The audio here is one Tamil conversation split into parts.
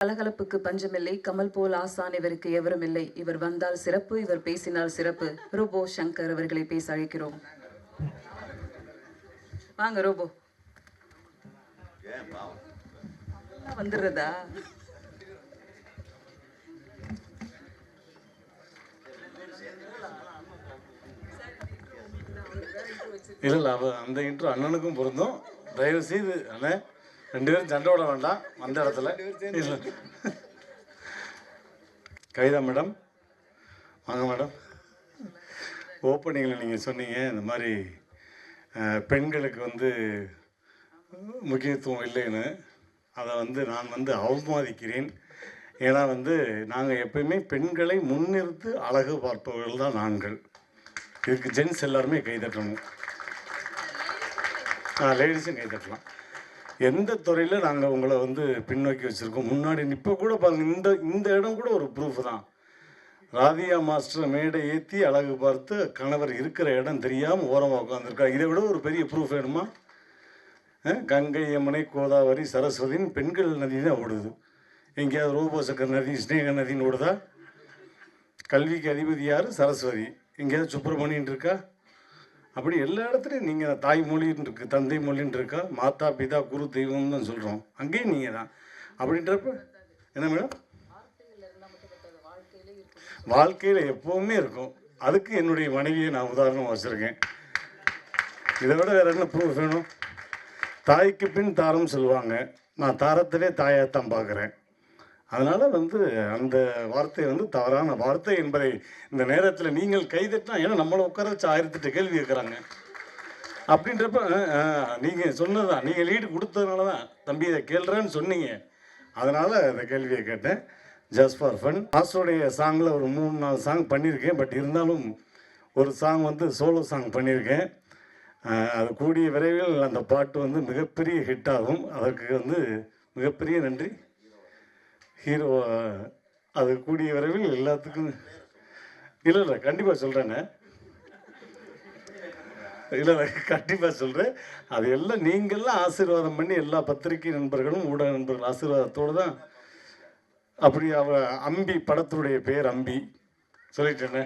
கலகலப்புக்கு பஞ்சமில்லை. கமல் போல் ஆசான் இவருக்கு எவரும் இல்லை இவர் வந்தால் சிறப்பு இவர் பேசினால் சிறப்பு. ரோபோ சங்கர் அவர்களை பேச அழைக்கிறோம். வாங்க ரோபோ. வந்துடுறதா? இல்லை அவ அந்த இன்ட்ரோ அண்ணனுக்கும் பொருந்தும். தயவு செய்து அண்ணன் ரெண்டு பேரும் சண்டை விட வேண்டாம். அந்த இடத்துல. கவிதா மேடம். வாங்க மேடம். ஓப்பனிங்கில் நீங்கள் சொன்னீங்க இந்த மாதிரி பெண்களுக்கு வந்து முக்கியத்துவம் இல்லைன்னு. அதை வந்து நான் வந்து அவமதிக்கிறேன் ஏன்னா வந்து நாங்கள் எப்பயுமே பெண்களை முன்னிறுத்து அழகு பார்ப்பவர்கள் தான் நாங்கள். இதுக்கு ஜென்ஸ் எல்லாருமே கைதட்டணும் லேடிஸும் கை தட்டலாம். எந்த துறையில் நாங்கள் உங்களை வந்து பின்னோக்கி வச்சுருக்கோம்? முன்னாடி இப்போ கூட பாருங்க இந்த இந்த இடம் கூட ஒரு ப்ரூஃப் தான். ராதியா மாஸ்டர் மேடை ஏற்றி அழகு பார்த்து கணவர் இருக்கிற இடம் தெரியாமல் ஓரமாக உட்காந்துருக்காரு இதை விட ஒரு பெரிய ப்ரூஃப் வேணுமா? கங்கை யமுனை கோதாவரி சரஸ்வதின்னு பெண்கள் நதி தான் ஓடுது. எங்கேயாவது ரூபசக்கர் நதி ஸ்னேக நதின்னு ஓடுதா? கல்விக்கு அதிபதி யார்? சரஸ்வதி. எங்கேயாவது சுப்பிரமணியன் இருக்கா? அப்படி எல்லா இடத்துலையும் நீங்கள் தாய்மொழின்னு இருக்கு தந்தை மொழின்னு இருக்கா? மாதா பிதா குரு தெய்வம்னு தான் சொல்கிறோம் அங்கேயும் நீங்கள் தான். அப்படின்றப்ப என்ன மேடம்? வாழ்க்கையில் எப்போவுமே இருக்கும். அதுக்கு என்னுடைய மனைவியை நான் உதாரணம் வச்சுருக்கேன். இதை விட வேறு என்ன ப்ரூஃப் வேணும்? தாய்க்கு பின் தாரம் சொல்லுவாங்க. நான் தாரத்திலே தான் பார்க்குறேன். அதனால் வந்து அந்த வார்த்தை வந்து தவறான வார்த்தை என்பதை இந்த நேரத்தில் நீங்கள் கைதட்டினா ஏன்னா நம்மளை உட்கார வச்சு ஆயிரத்தெட்டு கேள்வி கேட்குறாங்க அப்படின்றப்ப நீங்கள் சொன்னதுதான் நீங்கள் லீடு கொடுத்ததுனால தான் தம்பி இதை கேள்றேன்னு சொன்னீங்க. அதனால் இந்த கேள்வியை கேட்டேன். ஜஸ்ட் ஃபார் ஃபன் மாஸ்டருடைய சாங்கில் ஒரு மூணு நாலு சாங் பண்ணியிருக்கேன் பட் இருந்தாலும் ஒரு சாங் வந்து சோலோ சாங் பண்ணியிருக்கேன் அது கூடிய விரைவில் அந்த பாட்டு வந்து மிகப்பெரிய ஹிட் ஆகும். அதற்கு வந்து மிகப்பெரிய நன்றி. ஹீரோ அது கூடிய விரைவில் எல்லாத்துக்கும் இல்லை இல்லை கண்டிப்பாக சொல்கிறேண்ணே இல்லை இல்லை கண்டிப்பாக சொல்கிறேன் அது எல்லாம் நீங்கள்லாம் ஆசீர்வாதம் பண்ணி எல்லா பத்திரிகை நண்பர்களும் ஊடக நண்பர்கள் ஆசீர்வாதத்தோடு தான் அப்படி அவ அம்பி படத்துடைய பேர் அம்பி. சொல்லிட்டேனே.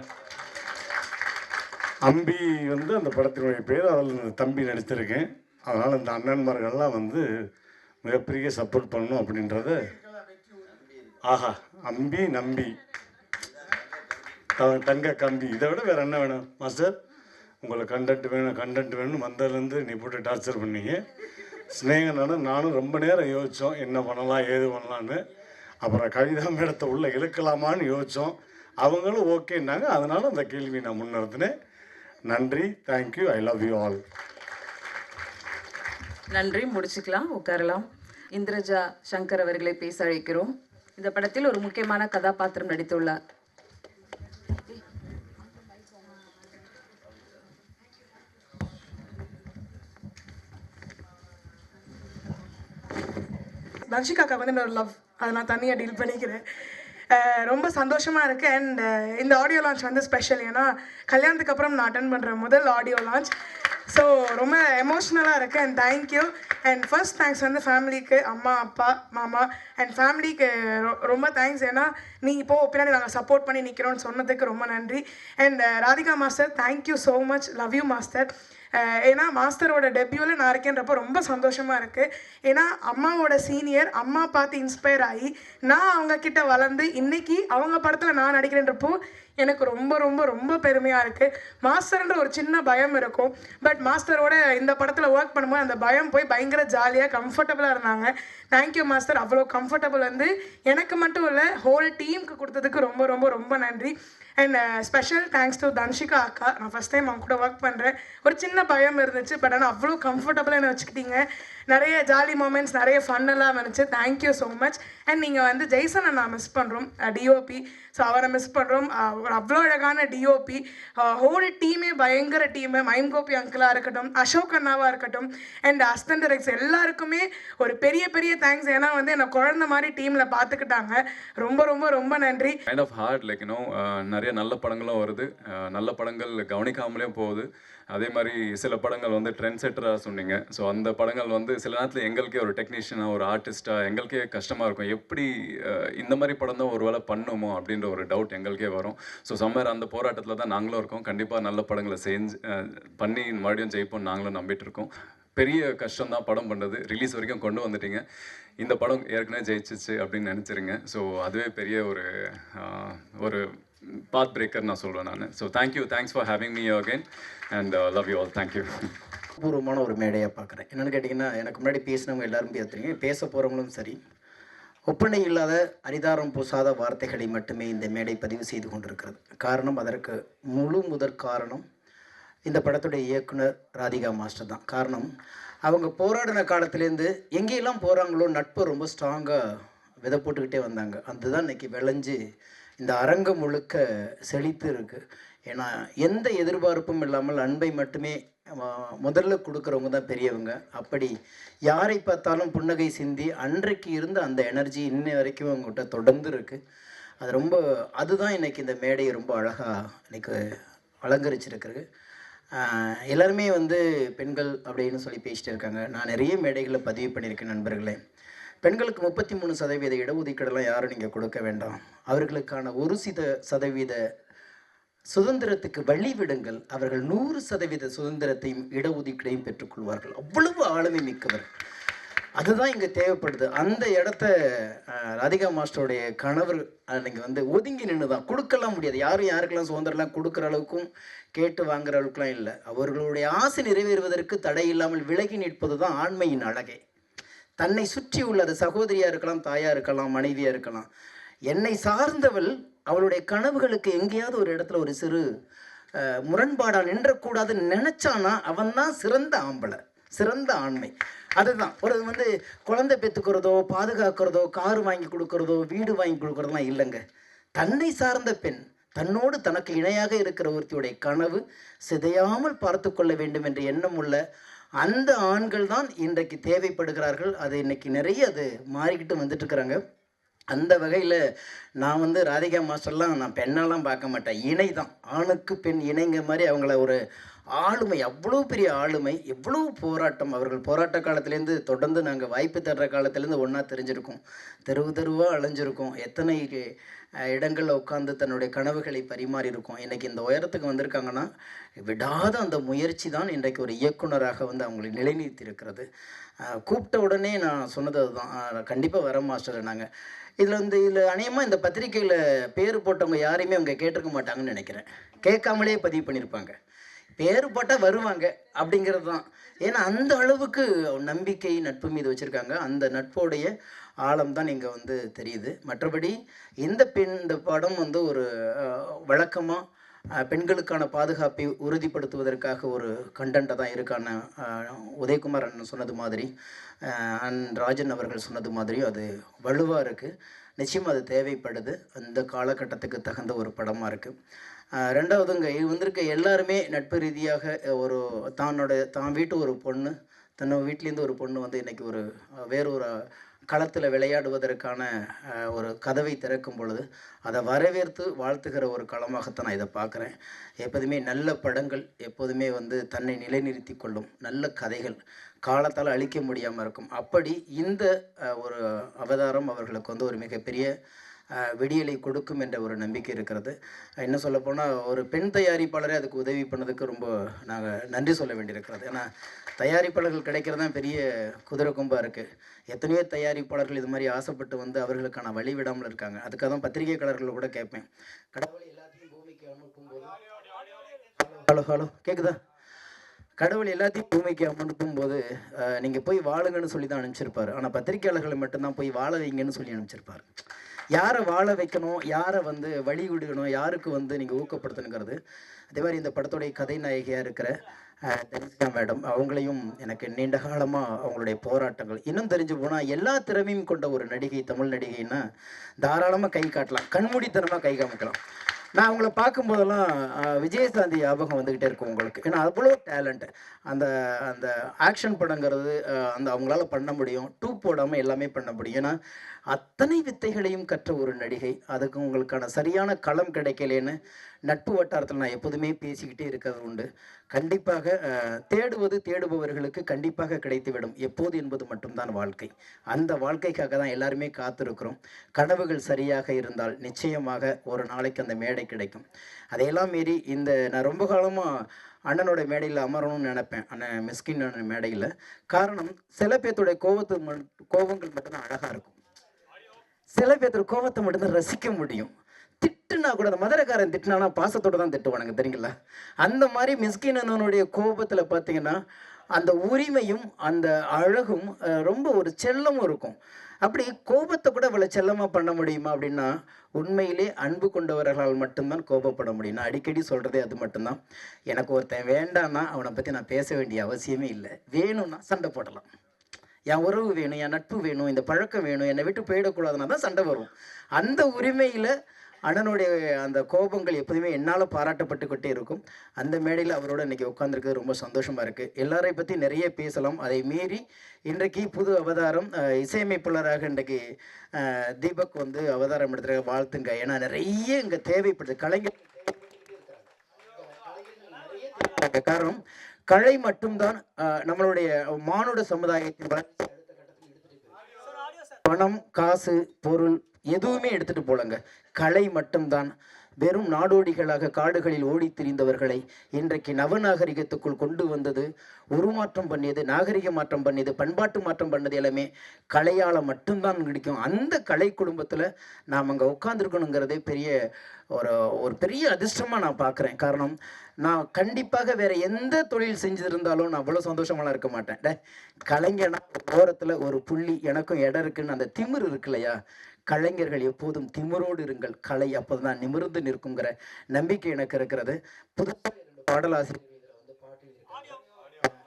அம்பி வந்து அந்த படத்தினுடைய பேர் அதில் தம்பி நடித்திருக்கேன். அதனால் இந்த அண்ணன்மார்கள்லாம் வந்து மிகப்பெரிய சப்போர்ட் பண்ணணும் அப்படின்றத ஆஹா. அம்பி நம்பி. த- தங்க கம்பி. இதை விட வேறு என்ன வேணும் மாஸ்டர்? உங்களுக்கு கண்டென்ட் வேணும் கண்டென்ட் வேணும் வந்ததுலேருந்து நீ போட்டு டார்ச்சர் பண்ணீங்க. ஸ்னேகனானும் நானும் ரொம்ப நேரம் யோசித்தோம் என்ன பண்ணலாம் ஏது பண்ணலான்னு அப்புறம் கவிதா மேடத்தை உள்ள இழுக்கலாமான்னு யோசித்தோம் அவங்களும் ஓகேன்னாங்க. அதனால அந்த கேள்வி நான் முன்னிறுத்தினேன். நன்றி. Thank you I love you all நன்றி. முடிச்சுக்கலாம் உட்காரலாம். இந்திரஜா சங்கர் அவர்களை பேச அழைக்கிறோம். இந்த படத்தில் ஒரு முக்கியமான கதாபாத்திரம் நடித்துள்ளார். தர்ஷிகாக்கா வந்து என்னோட லவ் அதை நான் தனியாக டீல் பண்ணிக்கிறேன். ரொம்ப சந்தோஷமாக இருக்குது அண்ட் இந்த ஆடியோ லான்ச் வந்து ஸ்பெஷல் ஏன்னா கல்யாணத்துக்கு அப்புறம் நான் அட்டன் பண்ணுற முதல் ஆடியோ லான்ச் ஸோ ரொம்ப எமோஷ்னலாக இருக்குது and thank you and first thanks வந்து ஃபேமிலிக்கு அம்மா அப்பா மாமா. அண்ட் ஃபேமிலிக்கு ரொம்ப தேங்க்ஸ் ஏன்னா நீ இப்போ பின்னாடி நாங்கள் சப்போர்ட் பண்ணி நிற்கிறோன்னு சொன்னதுக்கு ரொம்ப நன்றி. And uh, Radhika master thank you so much love you master ஏன்னா மாஸ்டரோட டெபியூவில் நான் இருக்கேன்றப்போ ரொம்ப சந்தோஷமாக இருக்குது ஏன்னா அம்மாவோட சீனியர் அம்மா பார்த்து இன்ஸ்பயர் ஆகி நான் அவங்கக்கிட்ட வளர்ந்து இன்னைக்கு அவங்க படத்தில் நான் நடிக்கிறேன்றப்போ எனக்கு ரொம்ப ரொம்ப ரொம்ப பெருமையாக இருக்குது மாஸ்டர்ன்ற ஒரு சின்ன பயம் இருக்கும். பட் மாஸ்டரோட இந்த படத்தில் ஒர்க் பண்ணும்போது அந்த பயம் போய் பயங்கர ஜாலியாக கம்ஃபர்டபுளாக இருந்தாங்க. Thank you master. அவ்வளோ கம்ஃபர்டபுள் வந்து எனக்கு மட்டும் இல்லை ஹோல் டீமுக்கு கொடுத்ததுக்கு ரொம்ப ரொம்ப ரொம்ப நன்றி. And special thanks to Dhanshika அக்கா. நான் ஃபஸ்ட் டைம் அவங்க கூட ஒர்க் பண்ணுறேன் ஒரு சின்ன பயம் இருந்துச்சு பட் ஆனால் அவ்வளோ கம்ஃபர்டபுளாக என்ன வச்சுக்கிட்டீங்க. நிறைய ஜாலி மூமெண்ட்ஸ் நிறைய ஃபன்னெல்லாம் வந்துச்சு. தேங்க்யூ ஸோ மச் அண்ட் நீங்கள் வந்து ஜெய்சனை நான் மிஸ் பண்ணுறோம் டிஓபி ஸோ அவரை மிஸ் பண்ணுறோம் ஒரு அவ்வளோ அழகான டிஓபி ஹோல் டீமே பயங்கர டீமு மைம் கோபி அங்கிளாக இருக்கட்டும் அசோக் அண்ணாவாக இருக்கட்டும் அண்ட் அஸ்தன் டெரெக்ஸ் எல்லாருக்குமே ஒரு பெரிய பெரிய தேங்க்ஸ் ஏன்னா வந்து என்னை குழந்த மாதிரி டீமில் பார்த்துக்கிட்டாங்க ரொம்ப ரொம்ப ரொம்ப நன்றி. கைண்ட் ஆஃப் ஹார்ட் லைக் இன்னும் நிறைய நல்ல படங்களும் வருது. நல்ல படங்கள் கவனிக்காமலே போகுது. அதே மாதிரி சில படங்கள் வந்து ட்ரெண்ட் செட்டராக சொன்னீங்க. ஸோ அந்த படங்கள் வந்து சில நேரத்தில் எங்களுக்கே ஒரு டெக்னீஷியனாக ஒரு ஆர்டிஸ்ட்டாக எங்களுக்கே கஷ்டமாக இருக்கும். எப்படி இந்த மாதிரி படம் தான் ஒரு வேளை பண்ணுமோ அப்படின்ற ஒரு டவுட் எங்களுக்கே வரும். ஸோ சம்மர் அந்த போராட்டத்தில் தான் நாங்களும் இருக்கோம். கண்டிப்பாக நல்ல படங்களை செஞ்சு பண்ணி மறுபடியும் ஜெயிப்போம் நாங்களும் நம்பிட்டு இருக்கோம். பெரிய கஷ்டம் தான் படம் பண்ணுறது ரிலீஸ் வரைக்கும் கொண்டு வந்துட்டீங்க. இந்த படம் ஏற்கனவே ஜெயிச்சிச்சு அப்படின்னு நினச்சிருங்க. ஸோ அதுவே பெரிய ஒரு ஒரு பாத் பிரேக்கர் நான் சொல்லுவேன் நான். So thank you thanks for having me again and love you all thank you பூர்வமான ஒரு மேடையாக பார்க்குறேன். என்னென்னு கேட்டிங்கன்னா எனக்கு முன்னாடி பேசினவங்க எல்லாரும் பேசுறீங்க பேச போகிறவங்களும் சரி. ஒப்பனை இல்லாத அரிதாரம் பூசாத வார்த்தைகளை மட்டுமே இந்த மேடை பதிவு செய்து கொண்டிருக்கிறது. காரணம் அதற்கு முழு முதற் காரணம் இந்த படத்துடைய இயக்குனர் ராதிகா மாஸ்டர் தான். காரணம் அவங்க போராடின காலத்துலேருந்து எங்கேயெல்லாம் போகிறாங்களோ நட்பு ரொம்ப ஸ்ட்ராங்காக விதை போட்டுக்கிட்டே வந்தாங்க. அதுதான் இன்னைக்கு விளைஞ்சு இந்த அரங்கம் முழுக்க செழித்து இருக்கு. ஏன்னா எந்த எதிர்பார்ப்பும் இல்லாமல் அன்பை மட்டுமே முதல்ல கொடுக்குறவங்க தான் பெரியவங்க. அப்படி யாரை பார்த்தாலும் புன்னகை சிந்தி அன்றைக்கு இருந்த அந்த எனர்ஜி இன்ன வரைக்கும் அவங்ககிட்ட தொடர்ந்து இருக்கு. அது ரொம்ப அதுதான் இன்னைக்கு இந்த மேடையை ரொம்ப அழகாக இன்னைக்கு அலங்கரிச்சிருக்கிறது. எல்லாருமே வந்து பெண்கள் அப்படின்னு சொல்லி பேசிட்டு இருக்காங்க. நான் நிறைய மேடைகளில் பதிவு பண்ணியிருக்கேன் நண்பர்களே. பெண்களுக்கு முப்பத்தி மூணு சதவீத இடஒதுக்கீடெல்லாம் யாரும் நீங்கள் கொடுக்க வேண்டாம். அவர்களுக்கான ஒரு சித சதவீத சுதந்திரத்துக்கு வழி விடுங்கள். அவர்கள் நூறு சதவீத சுதந்திரத்தையும் இடஒதுக்கீடையும் பெற்றுக்கொள்வார்கள் அவ்வளவு ஆளுமை மிக்கவர். அதுதான் இங்கே தேவைப்படுது. அந்த இடத்த ராதிகா மாஸ்டருடைய கணவர் நீங்கள் வந்து ஒதுங்கி நின்று தான் கொடுக்கலாம் முடியாது. யாரும் யாருக்கெல்லாம் சுதந்திரம்லாம் கொடுக்குற அளவுக்கும் கேட்டு வாங்குற அளவுக்குலாம் இல்லை. அவர்களுடைய ஆசை நிறைவேறுவதற்கு தடை இல்லாமல் விலகி நிற்பது தான் ஆண்மையின் அழகை. தன்னை சுற்றி உள்ள அது சகோதரியாக இருக்கலாம் தாயாக இருக்கலாம் மனைவியாக இருக்கலாம். என்னை சார்ந்தவள் அவளுடைய கனவுகளுக்கு எங்கேயாவது ஒரு இடத்துல ஒரு சிறு முரண்பாடாக முரண்பாடா நின்றக்கூடாதுன்னு நினைச்சானா அவன் தான் சிறந்த ஆம்பளை சிறந்த ஆண்மை. அதுதான். ஒரு வந்து குழந்தை பெற்றுக்கிறதோ பாதுகாக்கிறதோ கார் வாங்கி கொடுக்கறதோ வீடு வாங்கி கொடுக்கறதெல்லாம் இல்லைங்க. தன்னை சார்ந்த பெண் தன்னோடு தனக்கு இணையாக இருக்கிற ஒருத்தியுடைய கனவு சிதையாமல் பார்த்து கொள்ள வேண்டும் என்ற எண்ணம் உள்ள அந்த ஆண்கள் தான் இன்றைக்கு தேவைப்படுகிறார்கள். அது இன்னைக்கு நிறைய அது மாறிக்கிட்டு வந்துட்டுருக்குறாங்க. அந்த வகையில் நான் வந்து ராதிகா மாஸ்டர்லாம் நான் பெண்ணெல்லாம் பார்க்க மாட்டேன். இணை தான் ஆணுக்கு பெண் இணைங்க மாதிரி அவங்கள ஒரு ஆளுமை அவ்வளோ பெரிய ஆளுமை எவ்வளோ போராட்டம் அவர்கள் போராட்ட காலத்துலேருந்து தொடர்ந்து நாங்கள் வாய்ப்பு தர்ற காலத்துலேருந்து ஒன்றா தெரிஞ்சிருக்கோம். தெருவு தெருவாக அலைஞ்சிருக்கோம். எத்தனை இடங்களில் உட்காந்து தன்னுடைய கனவுகளை பரிமாறி இருக்கோம் இன்றைக்கி இந்த உயரத்துக்கு வந்திருக்காங்கன்னா விடாத அந்த முயற்சி தான் இன்றைக்கு ஒரு இயக்குனராக வந்து அவங்களை நிலைநிறுத்தி இருக்கிறது கூப்பிட்ட உடனே நான் சொன்னது அதுதான். கண்டிப்பாக வர மாஸ்டர் நாங்கள் இதில் வந்து இதில் அநேகமாக இந்த பத்திரிக்கையில் பேர் போட்டவங்க யாரையுமே அவங்க கேட்டிருக்க மாட்டாங்கன்னு நினைக்கிறேன். கேட்காமலே பதிவு பண்ணியிருப்பாங்க. பேர் போட்டால் வருவாங்க அப்படிங்கிறது தான் ஏன்னா அந்த அளவுக்கு நம்பிக்கை நட்பு மீது வச்சுருக்காங்க. அந்த நட்போடைய ஆழம் தான் இங்கே வந்து தெரியுது. மற்றபடி இந்த பெண் இந்த படம் வந்து ஒரு வழக்கமாக பெண்களுக்கான பாதுகாப்பை உறுதிப்படுத்துவதற்காக ஒரு கண்டென்ட்டை தான் இருக்கான உதயகுமார் அண்ணன் சொன்னது மாதிரி அன் ராஜன் அவர்கள் சொன்னது மாதிரியும் அது வலுவாக இருக்குது நிச்சயம் அது தேவைப்படுது. அந்த காலகட்டத்துக்கு தகுந்த ஒரு படமாக இருக்குது ரெண்டாவதுங்க இது வந்திருக்க எல்லாருமே நட்பு ரீதியாக ஒரு தானோட தான் வீட்டு ஒரு பொண்ணு தன்னோட வீட்டிலேருந்து ஒரு பொண்ணு வந்து இன்றைக்கி ஒரு வேறு வேறொரு களத்தில் விளையாடுவதற்கான ஒரு கதவை திறக்கும் பொழுது அதை வரவேற்று வாழ்த்துகிற ஒரு களமாகத்தான் நான் இதை பார்க்குறேன். எப்போதுமே நல்ல படங்கள் எப்போதுமே வந்து தன்னை நிலைநிறுத்தி கொள்ளும் நல்ல கதைகள் காலத்தால் அழிக்க முடியாமல் இருக்கும். அப்படி இந்த ஒரு அவதாரம் அவர்களுக்கு வந்து ஒரு மிகப்பெரிய விடியலை கொடுக்கும் என்ற ஒரு நம்பிக்கை இருக்கிறது. என்ன சொல்லப்போனால் ஒரு பெண் தயாரிப்பாளரே அதுக்கு உதவி பண்ணதுக்கு ரொம்ப நாங்கள் நன்றி சொல்ல வேண்டியிருக்கிறது. ஏன்னா தயாரிப்பாளர்கள் கிடைக்கிறது தான் பெரிய குதிரை கொம்பாக இருக்குது எத்தனையோ தயாரிப்பாளர்கள் இது மாதிரி ஆசைப்பட்டு வந்து அவர்களுக்கான வழி விடாமல் இருக்காங்க. அதுக்காக தான் பத்திரிகைக்காரர்கள் கூட கேட்பேன். கடவுளை எல்லாத்தையும் பூமிக்கு அனுப்பும்போது ஹலோ ஹலோ கேட்குதா கடவுள் எல்லாத்தையும் பூமிக்கு அனுப்பும் போது நீங்கள் போய் வாழுங்கன்னு சொல்லி தான் அனுப்பிச்சிருப்பாரு. ஆனால் பத்திரிகையாளர்களை மட்டும்தான் போய் வாழ வைங்கன்னு சொல்லி அனுப்பிச்சிருப்பாரு. யாரை வாழ வைக்கணும் யாரை வந்து வழி விடுக்கணும் யாருக்கு வந்து நீங்கள் ஊக்கப்படுத்தணுங்கிறது. அதே மாதிரி இந்த படத்துடைய கதை நாயகியாக இருக்கிற தனிஷா மேடம் அவங்களையும் எனக்கு நீண்ட காலமாக அவங்களுடைய போராட்டங்கள். இன்னும் தெரிஞ்சு போனால் எல்லா திறமையும் கொண்ட ஒரு நடிகை தமிழ் நடிகைன்னா தாராளமாக கை காட்டலாம். கண்மூடித்தனமாக கை காமிக்கலாம். நான் அவங்கள பார்க்கும்போதெல்லாம் விஜயசாந்தி ஞாபகம் வந்துக்கிட்டே இருக்கும் உங்களுக்கு. ஏன்னா அவ்வளோ டேலண்ட் அந்த அந்த ஆக்ஷன் படங்கிறது அந்த அவங்களால பண்ண முடியும். டூ போடாமல் எல்லாமே பண்ண முடியும். ஏன்னா அத்தனை வித்தைகளையும் கற்ற ஒரு நடிகை. அதுக்கு உங்களுக்கான சரியான களம் கிடைக்கலேன்னு நட்பு வட்டாரத்தில் நான் எப்போதுமே பேசிக்கிட்டே இருக்கிறது உண்டு. கண்டிப்பாக தேடுவது தேடுபவர்களுக்கு கண்டிப்பாக கிடைத்துவிடும். எப்போது என்பது மட்டும்தான் வாழ்க்கை. அந்த வாழ்க்கைக்காக தான் எல்லாருமே காத்திருக்கிறோம். கனவுகள் சரியாக இருந்தால் நிச்சயமாக ஒரு நாளைக்கு அந்த மேடை கிடைக்கும். அதையெல்லாம் மீறி இந்த நான் ரொம்ப காலமாக அண்ணனோட மேடையில் அமரணும்னு நினைப்பேன். அண்ணன் மிஸ்கின் அண்ணன் மேடையில். காரணம் சில பேர்த்துடைய கோபத்து கோபங்கள் மட்டும்தான் அழகாக இருக்கும். சில பேர்த்தோட கோபத்தை மட்டும்தான் ரசிக்க முடியும். திட்டுனா கூட அந்த மதுரைக்காரன் திட்டினானா பாசத்தோடு தான் திட்டுவானுங்க தெரியுங்களா? அந்த மாதிரி மிஸ்கின் அண்ணனுடைய கோபத்தில் பார்த்தீங்கன்னா அந்த உரிமையும் அந்த அழகும் ரொம்ப ஒரு செல்லமும் இருக்கும். அப்படி கோபத்தை கூட இவ்வளோ செல்லமாக பண்ண முடியுமா அப்படின்னா உண்மையிலே அன்பு கொண்டவர்களால் மட்டும்தான் கோபப்பட முடியும். நான் அடிக்கடி சொல்கிறதே அது மட்டும்தான். எனக்கு ஒருத்தன் வேண்டான்னா அவனை பற்றி நான் பேச வேண்டிய அவசியமே இல்லை. வேணும்னா சண்டை போடலாம். என் உறவு வேணும் என் நட்பு வேணும் இந்த பழக்கம் வேணும் என்னை விட்டு போயிடக்கூடாதுன்னா தான் சண்டை வரும். அந்த உரிமையில் அண்ணனுடைய அந்த கோபங்கள் எப்போதுமே என்னால் பாராட்டப்பட்டுக்கிட்டே இருக்கும். அந்த மேடையில் அவரோட இன்னைக்கு உட்காந்துருக்கிறது ரொம்ப சந்தோஷமாக இருக்குது எல்லாரை பற்றி நிறைய பேசலாம். அதை மீறி இன்றைக்கு புது அவதாரம் இசையமைப்பாளராக இன்றைக்கு தீபக் வந்து அவதாரம் எடுத்துருக்க வாழ்த்துங்க. ஏன்னா நிறைய இங்கே தேவைப்படுது. கலைஞர் காரணம் கலை மட்டும்தான் நம்மளுடைய மானுட சமுதாயத்தின் வளர்ச்சி பணம் காசு பொருள் எதுவுமே எடுத்துட்டு போலங்க. கலை மட்டும்தான். வெறும் நாடோடிகளாக காடுகளில் ஓடி திரிந்தவர்களை இன்றைக்கு நவநாகரிகத்துக்குள் கொண்டு வந்தது உருமாற்றம் பண்ணியது நாகரிக மாற்றம் பண்ணியது பண்பாட்டு மாற்றம் பண்ணது எல்லாமே கலையால் மட்டும்தான் கிடைக்கும். அந்த கலை குடும்பத்தில் நாம் அங்கே உட்காந்துருக்கணுங்கிறதே பெரிய ஒரு ஒரு பெரிய அதிர்ஷ்டமாக நான் பார்க்குறேன். காரணம் நான் கண்டிப்பாக வேறு எந்த தொழில் செஞ்சுருந்தாலும் நான் அவ்வளோ சந்தோஷமாலாம் இருக்க மாட்டேன். டே கலைஞனா ஓரத்தில் ஒரு புள்ளி எனக்கும் இடம் இருக்குன்னு அந்த திமிர் இருக்கு இல்லையா கலைஞர்கள் எப்போதும் திமிரோடு இருங்கள். கலை அப்போதான் நிமிர்ந்து நிற்குங்கிற நம்பிக்கை எனக்கு இருக்கிறது. புதுசாக பாடலாசிரியர் இதுல வந்து பாட்டு எழுதியிருக்காங்க.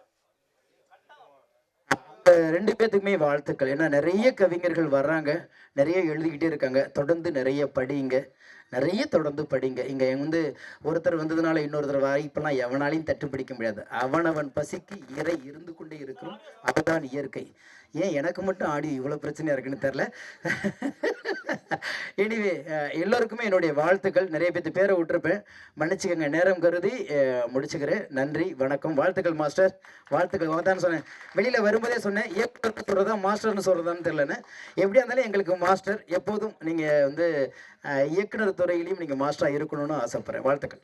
அந்த ரெண்டு பேத்துக்குமே வாழ்த்துக்கள். ஏன்னா நிறைய கவிஞர்கள் வர்றாங்க. நிறைய எழுதிக்கிட்டே இருக்காங்க. தொடர்ந்து நிறைய படிங்க. நிறைய தொடர்ந்து படிங்க. இங்கே வந்து ஒருத்தர் வந்ததுனால இன்னொருத்தர் வாய்ப்பெல்லாம் எவனாலையும் தட்டு பிடிக்க முடியாது. அவனவன் பசிக்கு இறை இருந்து கொண்டே இருக்கிறோம். அதுதான் இயற்கை. ஏன் எனக்கு மட்டும் ஆடி இவ்வளோ பிரச்சனையாக இருக்குன்னு தெரில எனிவே எல்லோருக்குமே என்னுடைய வாழ்த்துக்கள். நிறைய பேர்த்து பேரை விட்டுருப்பேன். மன்னிச்சுக்கோங்க நேரம் கருதி முடிச்சுக்கிறேன். நன்றி வணக்கம். வாழ்த்துக்கள் மாஸ்டர். வாழ்த்துக்கள். தான் சொன்னேன். வெளியில் வரும்போதே சொன்னேன் இயக்குனர் சொல்கிறதா மாஸ்டர்னு சொல்கிறதான்னு தெரிலன்னு எப்படியா இருந்தாலும் எங்களுக்கு மாஸ்டர் எப்போதும் நீங்கள் வந்து இயக்குனர் துறையிலையும் நீங்கள் மாஸ்டராக இருக்கணும்னு ஆசைப்பட்றேன். வாழ்த்துக்கள்.